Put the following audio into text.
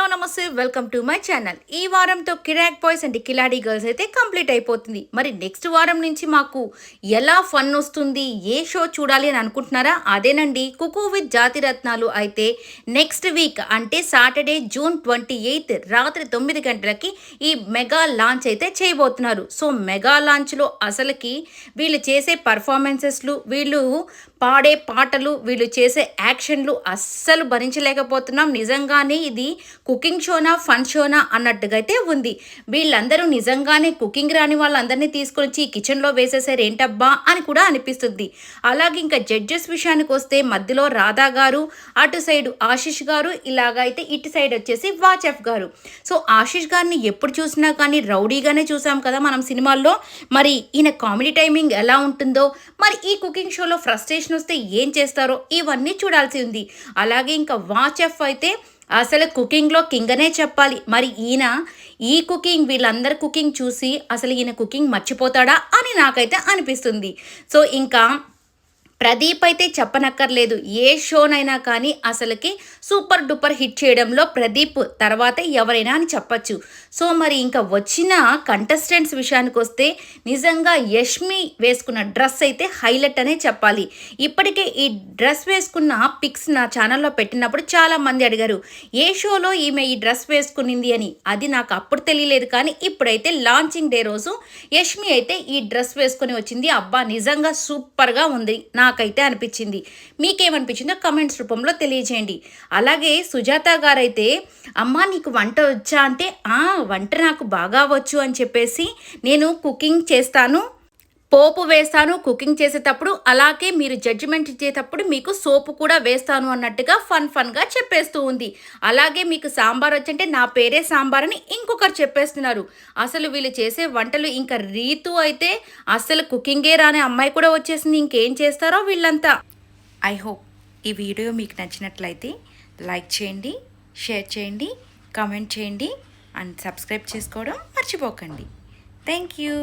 Hello నమస్తే welcome to my channel. ఈ వారంతో Kirak boys and Khiladi girls అయితే complete అయిపోతుంది. మరి నెక్స్ట్ వారం నుంచి మాకు ఎలా ఫన్ వస్తుంది ఏ షో చూడాలి అని అనుకుంటున్నారా? అదేనండి కుకు విత్ జాతి రత్నాలు అయితే నెక్స్ట్ వీక్ అంటే సాటర్డే జూన్ ట్వంటీ ఎయిత్ రాత్రి తొమ్మిది గంటలకి ఈ మెగా లాంచ్ అయితే చేయబోతున్నారు. సో మెగా లాంచ్లో అసలుకి వీళ్ళు చేసే పర్ఫార్మెన్సెస్లు వీళ్ళు పాడే పాటలు వీళ్ళు చేసే యాక్షన్లు అస్సలు భరించలేకపోతున్నాం. నిజంగానే ఇది కుకింగ్ షోనా ఫన్ షోనా అన్నట్టుగా అయితే ఉంది. వీళ్ళందరూ నిజంగానే కుకింగ్ రాని వాళ్ళందరినీ తీసుకొని వచ్చి కిచెన్లో వేసేసారు ఏంటబ్బా అని కూడా అనిపిస్తుంది. అలాగే ఇంకా జడ్జెస్ విషయానికి వస్తే మధ్యలో రాధా గారు అటు సైడ్ ఆశిష్ గారు ఇలాగైతే ఇటు సైడ్ వచ్చేసి వాచెఫ్ గారు. సో ఆశిష్ గారిని ఎప్పుడు చూసినా కానీ రౌడీగానే చూసాం కదా మనం సినిమాల్లో. మరి ఈయన కామెడీ టైమింగ్ ఎలా ఉంటుందో మరి ఈ కుకింగ్ షోలో ఫ్రస్ట్రేషన్ వస్తే ఏం చేస్తారో ఇవన్నీ చూడాల్సి ఉంది. అలాగే ఇంకా వాచెఫ్ అయితే అసలు కుకింగ్లో కింగ్ అనే చెప్పాలి. మరి ఈయన ఈ కుకింగ్ వీళ్ళందరి కుకింగ్ చూసి అసలు ఈయన కుకింగ్ మర్చిపోతాడా అని నాకైతే అనిపిస్తుంది. సో ఇంకా ప్రదీప్ అయితే చెప్పనక్కర్లేదు. ఏ షోనైనా కానీ అసలుకి సూపర్ డూపర్ హిట్ చేయడంలో ప్రదీప్ తర్వాత ఎవరైనా అని చెప్పచ్చు. సో మరి ఇంకా వచ్చిన కంటెస్టెంట్స్ విషయానికి వస్తే నిజంగా యష్మి వేసుకున్న డ్రెస్ అయితే హైలైట్ అనే చెప్పాలి. ఇప్పటికే ఈ డ్రెస్ వేసుకున్న పిక్స్ నా ఛానల్లో పెట్టినప్పుడు చాలా మంది అడిగారు ఏ షోలో ఈమె ఈ డ్రెస్ వేసుకునింది అని? అది నాకు అప్పుడు తెలియలేదు కానీ ఇప్పుడైతే లాంచింగ్ డే రోజు యష్మి అయితే ఈ డ్రెస్ వేసుకొని వచ్చింది. అబ్బా నిజంగా సూపర్గా ఉంది. నా నాకైతే అనిపించింది. మీకేమనిపించిందో కమెంట్స్ రూపంలో తెలియజేయండి. అలాగే సుజాత గారైతే అమ్మ నీకు వంట వచ్చా? అంటే ఆ వంట నాకు బాగా వచ్చు అని చెప్పేసి నేను కుకింగ్ చేస్తాను. పోపు వేస్తాను కుకింగ్ చేసేటప్పుడు అలాగే మీరు జడ్జిమెంట్ ఇచ్చేటప్పుడు మీకు సోపు కూడా వేస్తాను అన్నట్టుగా ఫన్ ఫన్గా చెప్పేస్తూ ఉంది. అలాగే మీకు సాంబార్ వచ్చంటే నా పేరే సాంబార్ అని ఇంకొకరు చెప్పేస్తున్నారు. అసలు వీళ్ళు చేసే వంటలు ఇంకా రీతు అయితే అసలు కుకింగే రాని అమ్మాయి కూడా వచ్చేసింది. ఇంకేం చేస్తారో వీళ్ళంతా. ఐ హోప్ ఈ వీడియో మీకు నచ్చినట్లయితే లైక్ చేయండి షేర్ చేయండి కామెంట్ చేయండి అండ్ సబ్స్క్రైబ్ చేసుకోవడం మర్చిపోకండి. Thank you